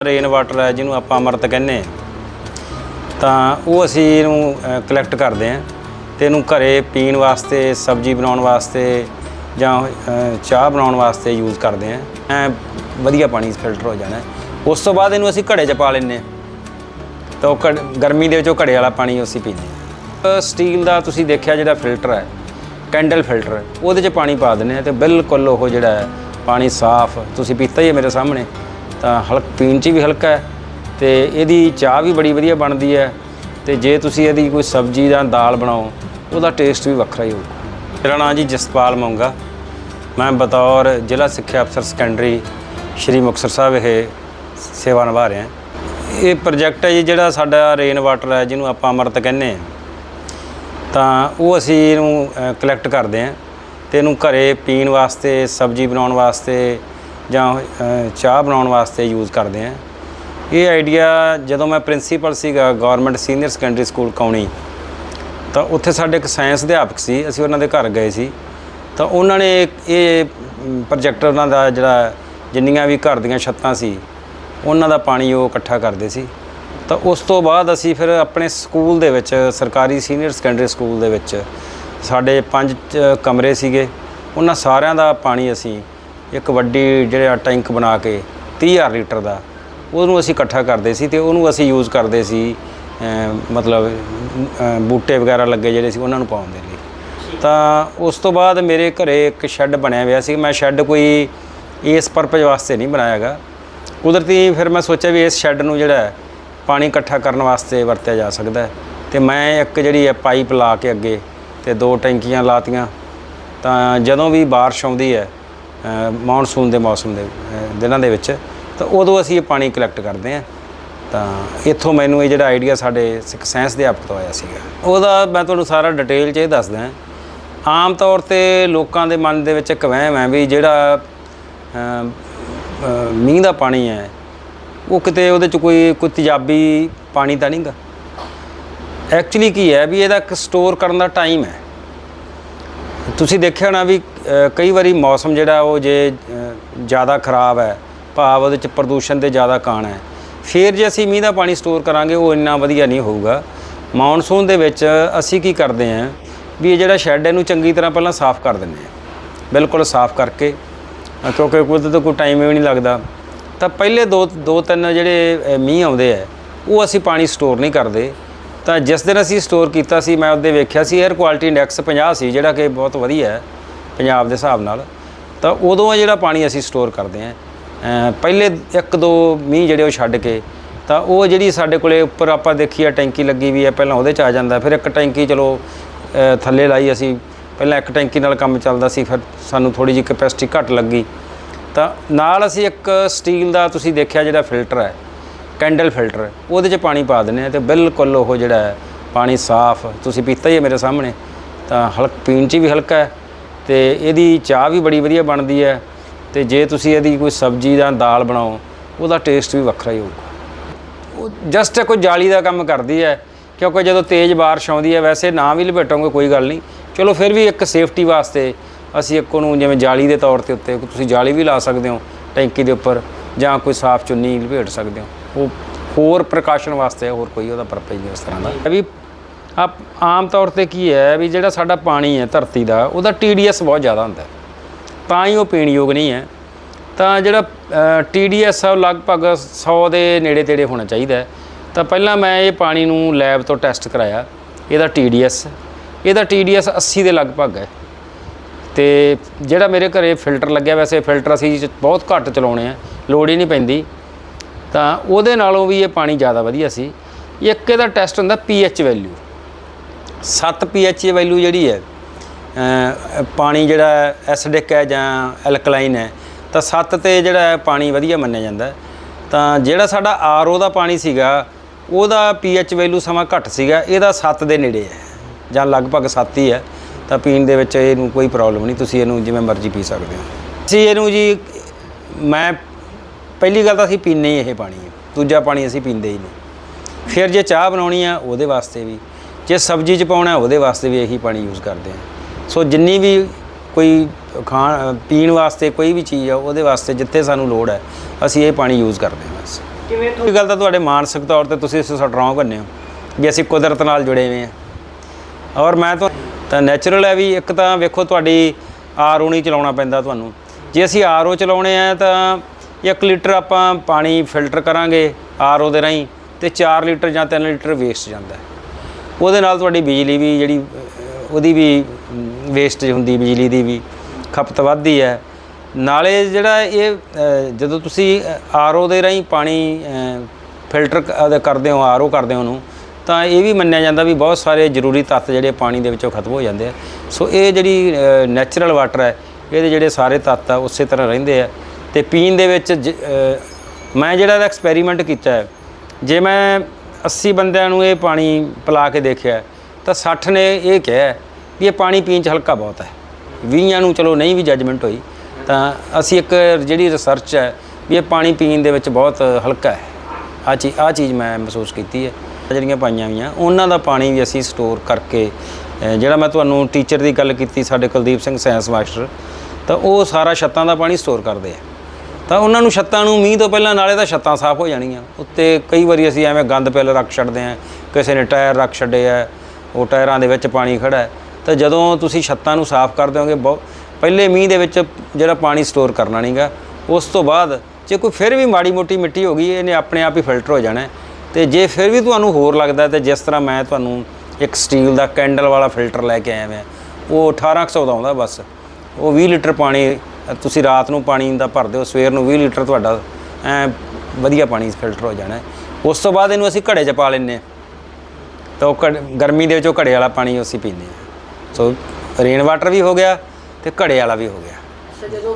Rain water ਹੈ, ਜਿਹਨੂੰ ਆਪਾਂ ਅੰਮ੍ਰਿਤ ਕਹਿੰਦੇ ਤਾਂ ਉਹ ਅਸੀਂ ਇਹਨੂੰ ਕਲੈਕਟ ਕਰਦੇ ਹਾਂ ਤੇ ਇਹਨੂੰ ਘਰੇ ਪੀਣ ਵਾਸਤੇ, ਸਬਜ਼ੀ ਬਣਾਉਣ ਵਾਸਤੇ ਜਾਂ ਚਾਹ ਬਣਾਉਣ ਵਾਸਤੇ ਯੂਜ਼ ਕਰਦੇ ਹਾਂ। ਐ ਵਧੀਆ ਪਾਣੀ ਫਿਲਟਰ ਹੋ ਜਾਣਾ। ਉਸ ਤੋਂ ਬਾਅਦ ਇਹਨੂੰ ਅਸੀਂ ਘੜੇ 'ਚ ਪਾ ਲੈਂਦੇ ਤਾਂ ਉਹ ਘੜ- ਗਰਮੀ ਦੇ ਵਿੱਚ ਉਹ ਘੜੇ ਵਾਲਾ ਪਾਣੀ ਅਸੀਂ ਪੀਂਦੇ ਹਾਂ। ਸਟੀਲ ਦਾ ਤੁਸੀਂ ਦੇਖਿਆ ਜਿਹੜਾ ਫਿਲਟਰ ਹੈ ਕੈਂਡਲ ਫਿਲਟਰ ਉਹਦੇ 'ਚ ਪਾਣੀ ਪਾ ਦਿੰਦੇ ਆ ਤੇ ਬਿਲਕੁਲ ਉਹ ਜਿਹੜਾ ਹੈ, ਪਾਣੀ ਸਾਫ਼। ਤੁਸੀਂ ਪੀਤਾ ਹੀ ਹੈ ਮੇਰੇ ਸਾਹਮਣੇ। ਤਾਂ ਹਲਕ ਪੀਣ 'ਚ ਵੀ ਹਲਕਾ ਹੈ ਤੇ ਇਹਦੀ ਚਾਹ ਵੀ ਬੜੀ ਵਧੀਆ ਬਣਦੀ ਹੈ ਤੇ ਜੇ ਤੁਸੀਂ ਇਹਦੀ ਕੋਈ ਸਬਜ਼ੀ ਜਾਂ ਦਾਲ ਬਣਾਓ, ਉਹਦਾ ਟੇਸਟ ਵੀ ਵੱਖਰਾ ਹੀ ਹੋਊਗਾ। ਮੇਰਾ ਨਾਮ ਜੀ ਜਸਪਾਲ ਮੌਂਗਾ। ਮੈਂ ਬਤੌਰ ਜ਼ਿਲ੍ਹਾ ਸਿੱਖਿਆ ਅਫਸਰ ਸੈਕੰਡਰੀ ਸ਼੍ਰੀ ਮੁਕਤਸਰ ਸਾਹਿਬ ਇਹ ਸੇਵਾ ਨਿਭਾ ਰਿਹਾ ਇਹ ਪ੍ਰੋਜੈਕਟ ਹੈ ਜੀ ਜਿਹੜਾ ਸਾਡਾ ਰੇਨ ਵਾਟਰ ਹੈ, ਜਿਹਨੂੰ ਆਪਾਂ ਅੰਮ੍ਰਿਤ ਕਹਿੰਦੇ ਹਾਂ। ਤਾਂ ਉਹ ਅਸੀਂ ਇਹਨੂੰ ਕਲੈਕਟ ਕਰਦੇ ਹਾਂ ਤੇ ਇਹਨੂੰ ਘਰੇ ਪੀਣ ਵਾਸਤੇ, ਸਬਜ਼ੀ ਬਣਾਉਣ ਵਾਸਤੇ ਜਾਂ ਚਾਹ ਬਣਾਉਣ ਵਾਸਤੇ ਯੂਜ਼ ਕਰਦੇ ਹਾਂ। ਇਹ ਆਈਡੀਆ ਜਦੋਂ ਮੈਂ ਪ੍ਰਿੰਸੀਪਲ ਸੀਗਾ ਗਵਰਨਮੈਂਟ ਸੀਨੀਅਰ ਸੈਕੰਡਰੀ ਸਕੂਲ ਕੌਣੀ, ਤਾਂ ਉੱਥੇ ਸਾਡੇ ਇੱਕ ਸਾਇੰਸ ਅਧਿਆਪਕ ਸੀ, ਅਸੀਂ ਉਹਨਾਂ ਦੇ ਘਰ ਗਏ ਸੀ। ਤਾਂ ਉਹਨਾਂ ਨੇ ਇਹ ਪ੍ਰੋਜੈਕਟ ਉਹਨਾਂ ਦਾ ਜਿਹੜਾ ਜਿੰਨੀਆਂ ਵੀ ਘਰ ਦੀਆਂ ਛੱਤਾਂ ਸੀ, ਉਹਨਾਂ ਦਾ ਪਾਣੀ ਉਹ ਇਕੱਠਾ ਕਰਦੇ ਸੀ। ਤਾਂ ਉਸ ਤੋਂ ਬਾਅਦ ਅਸੀਂ ਫਿਰ ਆਪਣੇ ਸਕੂਲ ਦੇ ਵਿੱਚ, ਸਰਕਾਰੀ ਸੀਨੀਅਰ ਸੈਕੰਡਰੀ ਸਕੂਲ ਦੇ ਵਿੱਚ ਸਾਡੇ ਪੰਜ ਕਮਰੇ ਸੀਗੇ। ਉਹਨਾਂ ਸਾਰਿਆਂ ਦਾ ਪਾਣੀ ਅਸੀਂ ਇੱਕ ਵੱਡੀ ਜਿਹੜਾ ਟੈਂਕ ਬਣਾ ਕੇ 30000 ਲੀਟਰ ਦਾ, ਉਹਨੂੰ ਅਸੀਂ ਇਕੱਠਾ ਕਰਦੇ ਸੀ ਤੇ ਉਹਨੂੰ ਅਸੀਂ ਯੂਜ਼ ਕਰਦੇ ਸੀ ਮਤਲਬ ਬੂਟੇ ਵਗੈਰਾ ਲੱਗੇ ਜਿਹੜੇ ਸੀ ਉਹਨਾਂ ਨੂੰ ਪਾਉਣ ਦੇ ਲਈ। ਤਾਂ ਉਸ ਤੋਂ ਬਾਅਦ ਮੇਰੇ ਘਰੇ ਇੱਕ ਸ਼ੈੱਡ ਬਣਿਆ ਹੋਇਆ ਸੀ, ਮੈਂ ਸ਼ੈੱਡ ਕੋਈ ਇਸ ਪਰਪਸ ਵਾਸਤੇ ਨਹੀਂ ਬਣਾਇਆਗਾ ਕੁਦਰਤੀ ਫਿਰ ਮੈਂ ਸੋਚਿਆ ਵੀ ਇਸ ਸ਼ੈੱਡ ਨੂੰ ਜਿਹੜਾ ਪਾਣੀ ਇਕੱਠਾ ਕਰਨ ਵਾਸਤੇ ਵਰਤਿਆ ਜਾ ਸਕਦਾ ਹੈ। ਤੇ ਮੈਂ ਇੱਕ ਜਿਹੜੀ ਹੈ ਪਾਈਪ ਲਾ ਕੇ ਅੱਗੇ ਤੇ ਦੋ ਟੈਂਕੀਆਂ ਲਾਤੀਆਂ। ਤਾਂ ਜਦੋਂ ਵੀ ਬਾਰਿਸ਼ ਆਉਂਦੀ ਹੈ ਮੌਨਸੂਨ ਦੇ ਮੌਸਮ ਦੇ ਦਿਨਾਂ ਦੇ ਵਿੱਚ, ਤਾਂ ਉਦੋਂ ਅਸੀਂ ਇਹ ਪਾਣੀ ਕਲੈਕਟ ਕਰਦੇ ਹਾਂ। ਤਾਂ ਇੱਥੋਂ ਮੈਨੂੰ ਇਹ ਜਿਹੜਾ ਆਈਡੀਆ ਸਾਡੇ ਸਿੱਖ ਸਾਇੰਸ ਦੇ ਤੋਂ ਆਇਆ ਸੀਗਾ। ਉਹਦਾ ਮੈਂ ਤੁਹਾਨੂੰ ਸਾਰਾ ਡਿਟੇਲ 'ਚ ਇਹ ਦੱਸਦਾ ਆਮ ਤੌਰ ਤੇ ਲੋਕਾਂ ਦੇ ਮਨ ਦੇ ਵਿੱਚ ਇੱਕ ਵਹਿਮ ਹੈ ਵੀ ਜਿਹੜਾ ਮੀਂਹ ਦਾ ਪਾਣੀ ਹੈ, ਉਹ ਕਿਤੇ ਉਹਦੇ 'ਚ ਕੋਈ ਕੋਈ ਤੇਜ਼ਾਬੀ ਪਾਣੀ ਤਾਂ ਨਹੀਂਗਾ ਐਕਚੁਅਲੀ ਕੀ ਹੈ ਵੀ ਇਹਦਾ ਇੱਕ ਸਟੋਰ ਕਰਨ ਦਾ ਟਾਈਮ ਹੈ। ਤੁਸੀਂ ਦੇਖਿਆ ਹੋਣਾ ਵੀ ਕਈ ਵਾਰੀ ਮੌਸਮ ਜਿਹੜਾ ਉਹ ਜੇ ਜ਼ਿਆਦਾ ਖਰਾਬ ਹੈ, ਭਾਵ ਉਹਦੇ ਚ ਪ੍ਰਦੂਸ਼ਣ ਦੇ ਜ਼ਿਆਦਾ ਕਾਣ ਹੈ, ਫਿਰ ਜੇ ਅਸੀਂ ਮੀਂਹ ਦਾ ਪਾਣੀ ਸਟੋਰ ਕਰਾਂਗੇ, ਉਹ ਇੰਨਾ ਵਧੀਆ ਨਹੀਂ ਹੋਊਗਾ। ਮੌਨਸੂਨ ਦੇ ਵਿੱਚ ਅਸੀਂ ਕੀ ਕਰਦੇ ਹਾਂ ਵੀ ਇਹ ਜਿਹੜਾ ਸ਼ੈੱਡ ਇਹਨੂੰ ਚੰਗੀ ਤਰ੍ਹਾਂ ਪਹਿਲਾਂ ਸਾਫ਼ ਕਰ ਦਿੰਦੇ ਹਾਂ। ਬਿਲਕੁਲ ਸਾਫ਼ ਕਰਕੇ ਕਿਉਂਕਿ ਉਹਦੇ ਤੋਂ ਕੋਈ ਟਾਈਮ ਵੀ ਨਹੀਂ ਲੱਗਦਾ। ਤਾਂ ਪਹਿਲੇ ਦੋ ਦੋ ਤਿੰਨ ਜਿਹੜੇ ਮੀਂਹ ਆਉਂਦੇ ਆ ਉਹ ਅਸੀਂ ਪਾਣੀ ਸਟੋਰ ਨਹੀਂ ਕਰਦੇ। ਤਾਂ ਜਿਸ ਦਿਨ ਅਸੀਂ ਸਟੋਰ ਕੀਤਾ ਸੀ, ਮੈਂ ਉਹਦੇ ਵੇਖਿਆ ਸੀ 에ਅਰ ਕੁਆਲਿਟੀ ਇੰਡੈਕਸ 50 ਸੀ, ਜਿਹੜਾ ਕਿ ਬਹੁਤ ਵਧੀਆ ਹੈ। ਪੰਜਾਬ ਦੇ ਹਿਸਾਬ ਨਾਲ, ਤਾਂ ਉਦੋਂ ਇਹ ਜਿਹੜਾ ਪਾਣੀ ਅਸੀਂ ਸਟੋਰ ਕਰਦੇ ਹਾਂ ਪਹਿਲੇ ਇੱਕ ਦੋ ਮੀਂਹ ਜਿਹੜੇ ਉਹ ਛੱਡ ਕੇ, ਤਾਂ ਉਹ ਜਿਹੜੀ ਸਾਡੇ ਕੋਲੇ ਉੱਪਰ ਆਪਾਂ ਦੇਖੀ ਆ ਟੈਂਕੀ ਲੱਗੀ ਵੀ ਹੈ ਪਹਿਲਾਂ ਉਹਦੇ ਚ ਆ ਜਾਂਦਾ, ਫਿਰ ਇੱਕ ਟੈਂਕੀ ਚਲੋ ਥੱਲੇ ਲਾਈ ਅਸੀਂ, ਪਹਿਲਾਂ ਇੱਕ ਟੈਂਕੀ ਨਾਲ ਕੰਮ ਚੱਲਦਾ ਸੀ, ਫਿਰ ਸਾਨੂੰ ਥੋੜੀ ਜਿਹੀ ਕੈਪੈਸਿਟੀ ਘੱਟ ਲੱਗੀ। ਤਾਂ ਨਾਲ ਅਸੀਂ ਇੱਕ ਸਟੀਲ ਦਾ ਤੁਸੀਂ ਦੇਖਿਆ ਜਿਹੜਾ ਫਿਲਟਰ ਹੈ ਕੈਂਡਲ ਫਿਲਟਰ ਉਹਦੇ 'ਚ ਪਾਣੀ ਪਾ ਦਿੰਦੇ ਆ ਤੇ ਬਿਲਕੁਲ ਉਹ ਜਿਹੜਾ ਪਾਣੀ ਸਾਫ਼, ਤੁਸੀਂ ਪੀਤਾ ਹੀ ਹੈ ਮੇਰੇ ਸਾਹਮਣੇ, ਤਾਂ ਹਲਕ ਪੀਣ 'ਚ ਵੀ ਹਲਕਾ ਹੈ ਤੇ ਇਹਦੀ ਚਾਹ ਵੀ ਬੜੀ ਵਧੀਆ ਬਣਦੀ ਹੈ ਤੇ ਜੇ ਤੁਸੀਂ ਇਹਦੀ ਕੋਈ ਸਬਜ਼ੀ ਜਾਂ ਦਾਲ ਬਣਾਓ, ਉਹਦਾ ਟੇਸਟ ਵੀ ਵੱਖਰਾ ਹੀ ਹੋਊਗਾ। ਉਹ ਜਸਟ ਕੋਈ ਜਾਲੀ ਦਾ ਕੰਮ ਕਰਦੀ ਹੈ, ਕਿਉਂਕਿ ਜਦੋਂ ਤੇਜ਼ ਬਾਰਿਸ਼ ਆਉਂਦੀ ਹੈ, ਵੈਸੇ ਨਾ ਵੀ ਲਪੇਟੋਗੇ, ਕੋਈ ਗੱਲ ਨਹੀਂ। ਚਲੋ ਫਿਰ ਵੀ ਇੱਕ ਸੇਫਟੀ ਵਾਸਤੇ ਅਸੀਂ ਇੱਕ ਉਹਨੂੰ ਜਿਵੇਂ ਜਾਲੀ ਦੇ ਤੌਰ ਤੇ ਉੱਤੇ ਤੁਸੀਂ ਜਾਲੀ ਵੀ ਲਾ ਸਕਦੇ ਹੋ, ਟੈਂਕੀ ਦੇ ਉੱਪਰ, ਜਾਂ ਕੋਈ ਸਾਫ਼ ਚੁੰਨੀ ਲਪੇਟ ਸਕਦੇ ਹੋ। ਉਹ ਹੋਰ ਪ੍ਰਕਾਸ਼ਨ ਵਾਸਤੇ ਹੋਰ ਕੋਈ ਉਹਦਾ ਪਰਪਸ ਨਹੀਂ ਇਸ ਤਰ੍ਹਾਂ ਦਾ। ਵੀ ਆਮ ਤੌਰ ਤੇ ਕੀ ਹੈ ਵੀ ਜਿਹੜਾ ਸਾਡਾ ਪਾਣੀ ਹੈ ਧਰਤੀ ਦਾ, ਉਹਦਾ TDS ਬਹੁਤ ਜ਼ਿਆਦਾ ਹੁੰਦਾ ਤਾਂ ਹੀ ਉਹ ਪੀਣ ਯੋਗ ਨਹੀਂ ਹੈ। ਤਾਂ ਜਿਹੜਾ TDS ਆ, ਉਹ ਲਗਭਗ 100 ਦੇ ਨੇੜੇ ਤੇੜੇ ਹੋਣਾ ਚਾਹੀਦਾ ਤਾਂ ਪਹਿਲਾਂ ਮੈਂ ਇਹ ਪਾਣੀ ਨੂੰ ਲੈਬ ਤੋਂ ਟੈਸਟ ਕਰਾਇਆ। ਇਹਦਾ TDS ਇਹਦਾ TDS 80 ਦੇ ਲਗਭਗ ਹੈ। ਤੇ ਜਿਹੜਾ ਮੇਰੇ ਘਰੇ ਫਿਲਟਰ ਲੱਗਿਆ ਵੈਸੇ ਫਿਲਟਰ ਅਸੀਂ ਬਹੁਤ ਘੱਟ ਚਲਾਉਣੇ ਆ, ਲੋੜ ਹੀ ਨਹੀਂ ਪੈਂਦੀ। ਤਾਂ ਉਹਦੇ ਨਾਲੋਂ ਵੀ ਇਹ ਪਾਣੀ ਜ਼ਿਆਦਾ ਵਧੀਆ ਸੀ। ਇੱਕ ਇਹਦਾ ਟੈਸਟ ਹੁੰਦਾ pH ਵੈਲਿਊ। 7 pH ਵੈਲਿਊ ਜਿਹੜੀ ਹੈ ਪਾਣੀ ਜਿਹੜਾ ਐਸਿਡਿਕ ਹੈ ਜਾਂ ਐਲਕਲਾਈਨ ਹੈ, ਤਾਂ 7 ਤੇ ਜਿਹੜਾ ਪਾਣੀ ਵਧੀਆ ਮੰਨਿਆ ਜਾਂਦਾ ਤਾਂ ਜਿਹੜਾ ਸਾਡਾ ਆਰਓ ਦਾ ਪਾਣੀ ਸੀਗਾ, ਉਹਦਾ pH ਵੈਲਿਊ ਸਮਾਂ ਘੱਟ ਸੀਗਾ, ਇਹਦਾ 7 ਦੇ ਨੇੜੇ ਹੈ ਜਾਂ ਲਗਭਗ 7 ਹੀ ਹੈ। ਤਾਂ ਪੀਣ ਦੇ ਵਿੱਚ ਇਹਨੂੰ ਕੋਈ ਪ੍ਰੋਬਲਮ ਨਹੀਂ, ਤੁਸੀਂ ਇਹਨੂੰ ਜਿਵੇਂ ਮਰਜ਼ੀ ਪੀ ਸਕਦੇ ਹੋ। ਅਸੀਂ ਇਹਨੂੰ ਜੀ, ਮੈਂ ਪਹਿਲੀ ਗੱਲ ਤਾਂ ਅਸੀਂ ਪੀਂਦੇ ਹੀ ਇਹ ਪਾਣੀ, ਦੂਜਾ ਪਾਣੀ ਅਸੀਂ ਪੀਂਦੇ ਹੀ ਨਹੀਂ। ਫਿਰ ਜੇ ਚਾਹ ਬਣਾਉਣੀ ਆ, ਉਹਦੇ ਵਾਸਤੇ ਵੀ। ਜੇ ਸਬਜ਼ੀ ਚ ਪਾਉਣਾ ਉਹਦੇ ਵਾਸਤੇ ਵੀ ਇਹੀ ਪਾਣੀ ਯੂਜ਼ ਕਰਦੇ ਹਾਂ। ਸੋ ਜਿੰਨੀ ਵੀ ਕੋਈ ਖਾਣ ਪੀਣ ਵਾਸਤੇ ਕੋਈ ਵੀ ਚੀਜ਼ ਆ ਉਹਦੇ ਵਾਸਤੇ ਜਿੱਥੇ ਸਾਨੂੰ ਲੋੜ ਹੈ ਅਸੀਂ ਇਹ ਪਾਣੀ ਯੂਜ਼ ਕਰਦੇ ਹਾਂ ਬਸ। ਕਿਵੇਂ ਇਹ ਗੱਲ ਤਾਂ ਤੁਹਾਡੇ ਮਾਨਸਿਕ ਤੌਰ ਤੇ ਤੁਸੀਂ ਇਸ ਸਟਰੋਂਗ ਬੰਨੇ ਹੋ ਵੀ ਅਸੀਂ ਕੁਦਰਤ ਨਾਲ ਜੁੜੇ ਹੋਏ ਹਾਂ। ਔਰ ਮੈਂ ਤਾਂ ਤਾਂ ਨੈਚੁਰਲ ਹੈ ਵੀ ਇੱਕ ਤਾਂ ਵੇਖੋ ਤੁਹਾਡੀ ਆਰਓ ਨਹੀਂ ਚਲਾਉਣਾ ਪੈਂਦਾ ਤੁਹਾਨੂੰ। ਜੇ ਅਸੀਂ ਆਰਓ ਚਲਾਉਣੇ ਆ ਤਾਂ 1 ਲੀਟਰ ਆਪਾਂ ਪਾਣੀ ਫਿਲਟਰ ਕਰਾਂਗੇ ਆਰਓ ਦੇ ਰਾਹੀਂ ਤੇ 4 ਲੀਟਰ ਜਾਂ 3 ਲੀਟਰ ਵੇਸਟ ਜਾਂਦਾ ਹੈ। ਉਹਦੇ ਨਾਲ ਤੁਹਾਡੀ ਬਿਜਲੀ ਵੀ ਜਿਹੜੀ, ਉਹਦੀ ਵੀ ਵੇਸਟੇਜ ਹੁੰਦੀ, ਬਿਜਲੀ ਦੀ ਵੀ ਖਪਤ ਵੱਧਦੀ ਹੈ। ਨਾਲੇ ਜਿਹੜਾ ਇਹ ਜਦੋਂ ਤੁਸੀਂ ਆਰਓ ਦੇ ਰਾਹੀਂ ਪਾਣੀ ਫਿਲਟਰ ਕਰਦੇ ਹੋ ਆਰਓ ਕਰਦੇ ਹੋ ਉਹਨੂੰ, ਤਾਂ ਇਹ ਵੀ ਮੰਨਿਆ ਜਾਂਦਾ ਵੀ ਬਹੁਤ ਸਾਰੇ ਜ਼ਰੂਰੀ ਤੱਤ ਜਿਹੜੇ ਪਾਣੀ ਦੇ ਵਿੱਚੋਂ ਖਤਮ ਹੋ ਜਾਂਦੇ ਆ। ਸੋ ਇਹ ਜਿਹੜੀ ਨੈਚੁਰਲ ਵਾਟਰ ਹੈ, ਇਹਦੇ ਜਿਹੜੇ ਸਾਰੇ ਤੱਤ ਆ, ਉਸੇ ਤਰ੍ਹਾਂ ਰਹਿੰਦੇ ਆ। ਤੇ ਪੀਣ ਦੇ ਵਿੱਚ ਜ- ਮੈਂ ਜਿਹੜਾ ਐਕਸਪੈਰੀਮੈਂਟ ਕੀਤਾ ਹੈ, ਜੇ ਮੈਂ 80 ਬੰਦਿਆਂ ਨੂੰ ਇਹ ਪਾਣੀ ਪਿਲਾ ਕੇ ਦੇਖਿਆ ਤਾਂ 60 ਨੇ ਇਹ ਕਿਹਾ ਵੀ ਇਹ ਪਾਣੀ ਪੀਣ 'ਚ ਹਲਕਾ ਬਹੁਤ ਹੈ। 20 ਨੂੰ ਚਲੋ ਨਹੀਂ ਵੀ ਜੱਜਮੈਂਟ ਹੋਈ, ਤਾਂ ਅਸੀਂ ਇੱਕ ਜਿਹੜੀ ਰਿਸਰਚ ਹੈ ਵੀ ਇਹ ਪਾਣੀ ਪੀਣ ਦੇ ਵਿੱਚ ਬਹੁਤ ਹਲਕਾ ਹੈ। ਆ ਚੀਜ਼ ਆ ਚੀਜ਼ ਮੈਂ ਮਹਿਸੂਸ ਕੀਤੀ ਹੈ। ਜਿਹੜੀਆਂ ਪਾਈਆਂ ਹੋਈਆਂ, ਉਹਨਾਂ ਦਾ ਪਾਣੀ ਵੀ ਅਸੀਂ ਸਟੋਰ ਕਰਕੇ ਜਿਹੜਾ ਮੈਂ ਤੁਹਾਨੂੰ ਟੀਚਰ ਦੀ ਗੱਲ ਕੀਤੀ, ਸਾਡੇ ਕੁਲਦੀਪ ਸਿੰਘ ਸਾਇੰਸ ਮਾਸਟਰ, ਤਾਂ ਉਹ ਸਾਰਾ ਛੱਤਾਂ ਦਾ ਪਾਣੀ ਸਟੋਰ ਕਰਦੇ ਆ। ਤਾਂ ਉਹਨਾਂ ਨੂੰ ਛੱਤਾਂ ਨੂੰ ਮੀਂਹ ਤੋਂ ਪਹਿਲਾਂ ਨਾਲੇ ਤਾਂ ਛੱਤਾਂ ਸਾਫ਼ ਹੋ ਜਾਣੀਆਂ ਉੱਤੇ ਕਈ ਵਾਰੀ ਅਸੀਂ ਐਵੇਂ ਗੰਦ ਪਿੱਲ ਰੱਖ ਛੱਡਦੇ ਆ ਕਿਸੇ ਨੇ ਟਾਇਰ ਰੱਖ ਛੱਡੇ ਆ, ਉਹ ਟਾਇਰਾਂ ਦੇ ਵਿੱਚ ਪਾਣੀ ਖੜਾ ਹੈ ਤਾਂ ਜਦੋਂ ਤੁਸੀਂ ਛੱਤਾਂ ਨੂੰ ਸਾਫ਼ ਕਰ ਦਿਓਗੇ ਬਹੁਤ ਪਹਿਲੇ ਮੀਂਹ ਦੇ ਵਿੱਚ ਜਿਹੜਾ ਪਾਣੀ ਸਟੋਰ ਕਰਨਾ ਨਹੀਂਗਾ ਉਸ ਤੋਂ ਬਾਅਦ ਜੇ ਕੋਈ ਫਿਰ ਵੀ ਮਾੜੀ ਮੋਟੀ ਮਿੱਟੀ ਹੋ ਗਈ, ਇਹਨੇ ਆਪਣੇ ਆਪ ਹੀ ਫਿਲਟਰ ਹੋ ਜਾਣਾ ਹੈ। ਤੇ ਜੇ ਫਿਰ ਵੀ ਤੁਹਾਨੂੰ ਹੋਰ ਲੱਗਦਾ ਤੇ ਜਿਸ ਤਰ੍ਹਾਂ ਮੈਂ ਤੁਹਾਨੂੰ ਇੱਕ ਸਟੀਲ ਦਾ ਕੈਂਡਲ ਵਾਲਾ ਫਿਲਟਰ ਲੈ ਕੇ ਆਇਆ ਮੈਂ ਉਹ 1800 ਦਾ ਆਉਂਦਾ ਬਸ, ਉਹ 20 ਲੀਟਰ ਪਾਣੀ ਤੁਸੀਂ ਰਾਤ ਨੂੰ ਪਾਣੀ ਦਾ ਭਰ ਦਿਓ, ਸਵੇਰ ਨੂੰ 20 ਲੀਟਰ ਤੁਹਾਡਾ, ਐ ਵਧੀਆ ਪਾਣੀ ਫਿਲਟਰ ਹੋ ਜਾਣਾ ਉਸ ਤੋਂ ਬਾਅਦ ਇਹਨੂੰ ਅਸੀਂ ਘੜੇ 'ਚ ਪਾ ਲੈਂਦੇ ਤਾਂ ਉਹ ਘੜ- ਗਰਮੀ ਦੇ ਵਿੱਚ ਉਹ ਘੜੇ ਵਾਲਾ ਪਾਣੀ ਅਸੀਂ ਪੀਂਦੇ ਹਾਂ। ਸੋ ਰੇਨ ਵਾਟਰ ਵੀ ਹੋ ਗਿਆ ਤੇ ਘੜੇ ਵਾਲਾ ਵੀ ਹੋ ਗਿਆ। ਜਦੋਂ